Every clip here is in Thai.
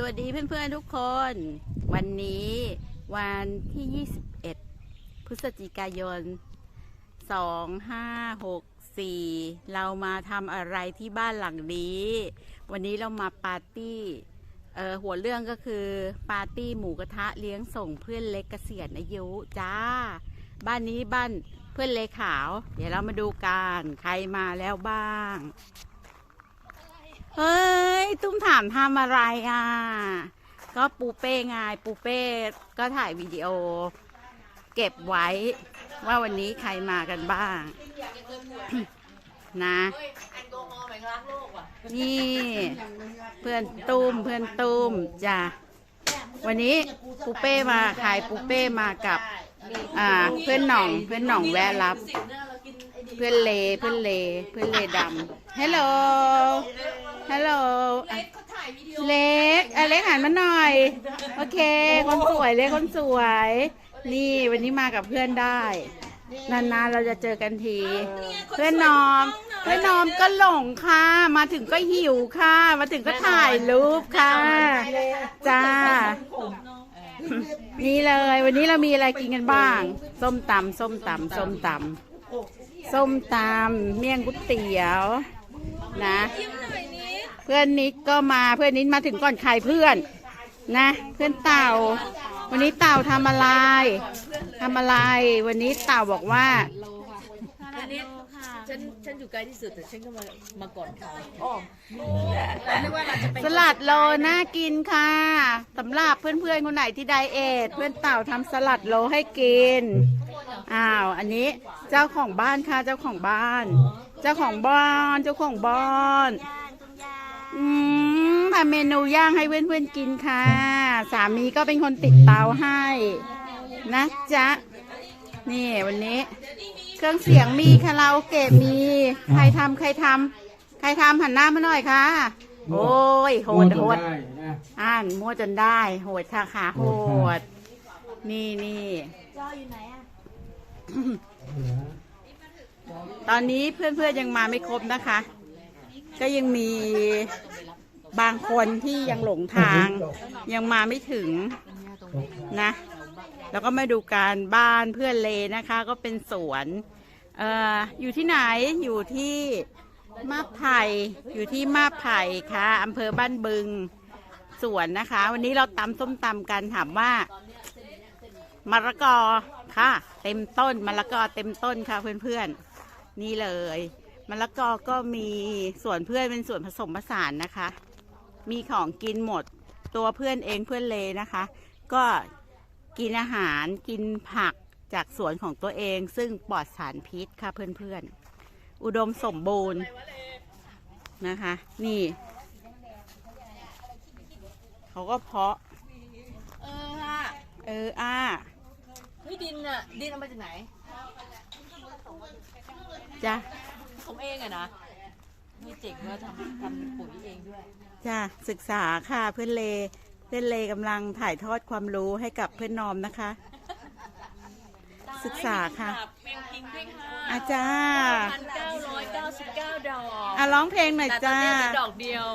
สวัสดีเพื่อนๆทุกคน วันนี้วันที่ 21 พฤศจิกายน 2564 เรามาทำอะไรที่บ้านหลังนี้ วันนี้เรามาปาร์ตี้หัวเรื่องก็คือปาร์ตี้หมูกระทะเลี้ยงส่งเพื่อนเล็กเกษียณอายุจ้า บ้านนี้บ้านเพื่อนเล็กขาว เดี๋ยวเรามาดูกันใครมาแล้วบ้าง เฮ้ย ตุ้มถามทำอะไรอะ ก็ปูเป้ไงปูเป้ก็ถ่ายวิดีโอ เก็บไว้ ว่าวันนี้ใครมากันบ้าง นะ นี่ เพื่อนตุ้มเพื่อนตุ้มจ้ะวันนี้ปูเป้มาขายปูเป้มากับ อ่า เพื่อนหน่องเพื่อนหน่องแวะรับ เพื่อนเลเพื่อนเลเพื่อนเลดำฮัลโหลฮัลโหลเล็กเขาถ่ายวิดีโอเล็กอเล็กหันมาหน่อย โอเค คนสวยเล็กคนสวย นี่วันนี้มากับเพื่อนได้ นานๆเราจะเจอกันที เพื่อนนอม เพื่อนนอมก็หลงค่ะ มาถึงก็หิวค่ะ มาถึงก็ถ่ายรูปค่ะ จ้านี่เลยวันนี้เรามีอะไรกินกันบ้าง ส้มตำส้มตำส้มตำ ส้มตำเมี่ยงก๋วยเตี๋ยวนะ เพื่อนนิดก็มาเพื่อนนิดมาถึงก่อนใครเพื่อนนะ เพื่อนเต่า วันนี้เต่าทำอะไรทำอะไร วันนี้เต่าบอกว่าอันนี้ฉันฉันอยู่ไกลที่สุดแต่ฉันก็มามาก่อนเขาอ้อมนึกว่าเราจะไปสลัดโลน่ากินค่ะสำหรับเพื่อนๆคนไหนที่ไดเอทเพื่อนเต่าทำสลัดโลให้กิน อ้าว อันนี้เจ้าของบ้านค่ะ เจ้าของบ้าน เจ้าของบ้านเจ้าของบ้านอืมทำเมนูย่างให้เพื่อนๆกินค่ะ สามีก็เป็นคนติดเตาให้ นะจ๊ะ นี่วันนี้ เครื่องเสียงมีคาราโอเกะมี ใครทำใครทำใครทำหันหน้ามาหน่อยค่ะ โอ้ยโหดโหด ได้นะอ่านมั่วจนได้ โหดค่ะขาโหด นี่นี่ ตอนนี้เพื่อนๆยังมาไม่ครบนะคะ ก็ยังมีบางคนที่ยังหลงทาง ยังมาไม่ถึงนะ แล้วก็มาดูการบ้านเพื่อนเลนะคะ ก็เป็นสวนเอ่ออยู่ที่ไหนอยู่ที่มาบไผ่อยู่ที่มาบไผ่ค่ะอำเภอบ้านบึงสวนนะคะ วันนี้เราตำส้มตำกันถามว่า มะละกอค่ะ เต็มต้นมะละกอเต็มต้นค่ะเพื่อนๆ นี่เลยมะละกอก็มีส่วนเพื่อนเป็นส่วนผสมผสานนะคะ มีของกินหมดตัวเพื่อนเองเพื่อนเลนะคะ ก็กินอาหารกินผักจากสวนของตัวเอง ซึ่งปลอดสารพิษค่ะเพื่อนๆ อุดมสมบูรณ์นะคะ นี่เขาก็เพาะ เออค่ะเอออ้า เฮ้ยดินอะดินเอามาจากไหนจ้ะผมเองอะนะไม่เจ๋งว่าทำทำปุ๋ยเองด้วย จ้ะศึกษาค่ะเพื่อนเล เพื่อนเลกำลังถ่ายทอดความรู้ให้กับเพื่อนนอมนะคะ ศึกษาค่ะแมงพิงด้วยค่ะอาจาพันเก้าร้อยเก้าสิบเก้าดอกอะร้องเพลงหน่อยแต่ตอนจ้า นี้เหลือดอกเดียว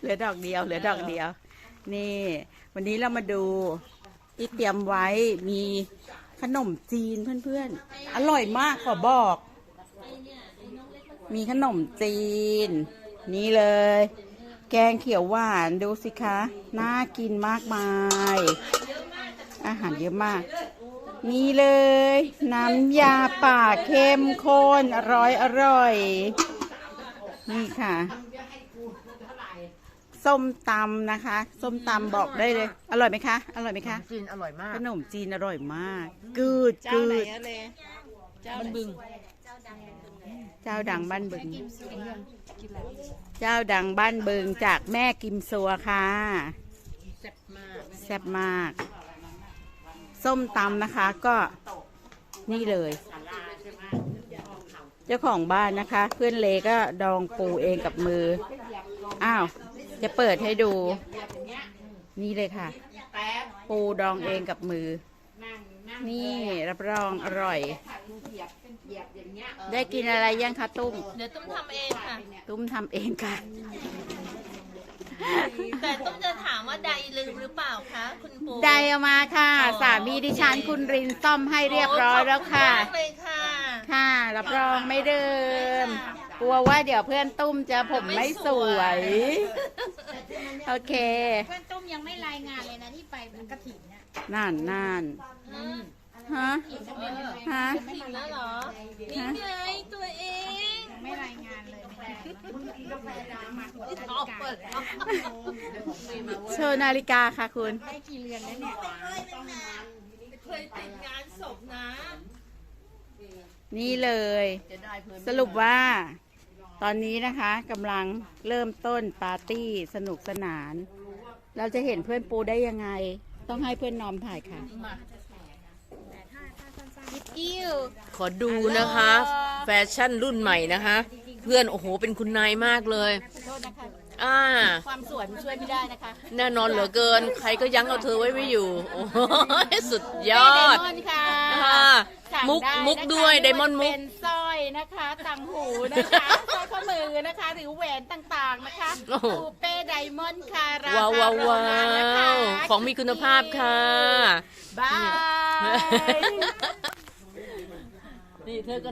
เหลือดอกเดียว เหลือดอกเดียว นี่ วันนี้เรามาดู ที่เตรียมไว้มีขนมจีนเพื่อนๆ อร่อยมากขอบอก มีขนมจีน นี่เลย แกงเขียวหวานดูสิคะ น่ากินมากมาย อาหารเยอะมาก นี่เลย น้ำยาป่าเข้มข้นอร่อยอร่อย นี่ค่ะ ส้มตำนะคะ ส้มตำบอกได้เลย อร่อยไหมคะ อร่อยไหมคะ จีนอร่อยมากขนมจีนอร่อยมาก กืดกืดมันบึงเจ้าดังบ้านบึง เจ้าดังบ้านบึงจากแม่กิมซัวค่ะ แซ่บมากแซ่บมาก ส้มตำนะคะก็นี่เลย เจ้าของบ้านนะคะ เพื่อนเลก็ดองปูเองกับมือ อ้าว จะเปิดให้ดู นี่เลยค่ะ ปูดองเองกับมือ นี่รับรองอร่อย ได้กินอะไรยังคะตุ้ม เดี๋ยวต้องทำเองค่ะ ตุ้มทำเองค่ะ แต่ต้องจะถามว่าใดลืมหรือเปล่าคะคุณปูไดเอามาค่ะ สามีดิฉันคุณรินซ่อมให้เรียบร้อยแล้วค่ะโอ้ขอบณมากเลยค่ะ ค่ะ รับรองไม่เดิม กลัวว่าเดี๋ยวเพื่อนตุ้มจะผมไม่สวย โอเค เพื่อนตุ้มยังไม่รายงานเลยนะที่ไปกระถิ่นเนี่ยนั่นนั่นฮะ ฮะจริงแล้วเหรอ นี่ไงตัวเองไม่รายงานเลยไม่ได้ออกเปิดโชว์นาฬิกาค่ะคุณ ได้กี่เรือนแล้วเนี่ยเคยติดงานศพนะนี่เลยจะได้เพิ่มสรุปว่า ตอนนี้นะคะกำลังเริ่มต้นปาร์ตี้สนุกสนาน เราจะเห็นเพื่อนปูได้ยังไง ต้องให้เพื่อนนอมถ่ายค่ะอิ้วขอดูนะคะ แฟชั่นรุ่นใหม่นะคะ เพื่อนโอ้โหเป็นคุณนายมากเลย โทษนะคะ อ่า ความสวยมันช่วยไม่ได้นะคะแน่นอนเหลือเกิน ใครก็ยั้งเอาเธอไว้ไม่อยู่ โอ้โหสุดยอดไดมอนด์ค่ะ ค่ะ สั่งมุกไนะคะมุกด้วยไดมอนด์มุก เป็นสร้อย นะคะต่างหูนะคะสร้อยข้อมือนะคะ หรือแหวนต่างๆนะคะโอ้โหคูเป้ไดมอนด์ค่ะราคาว้าวว้าวโรงงานนะคะว้าวของมีคุณภาพค่ะ บาย นี่เธอก็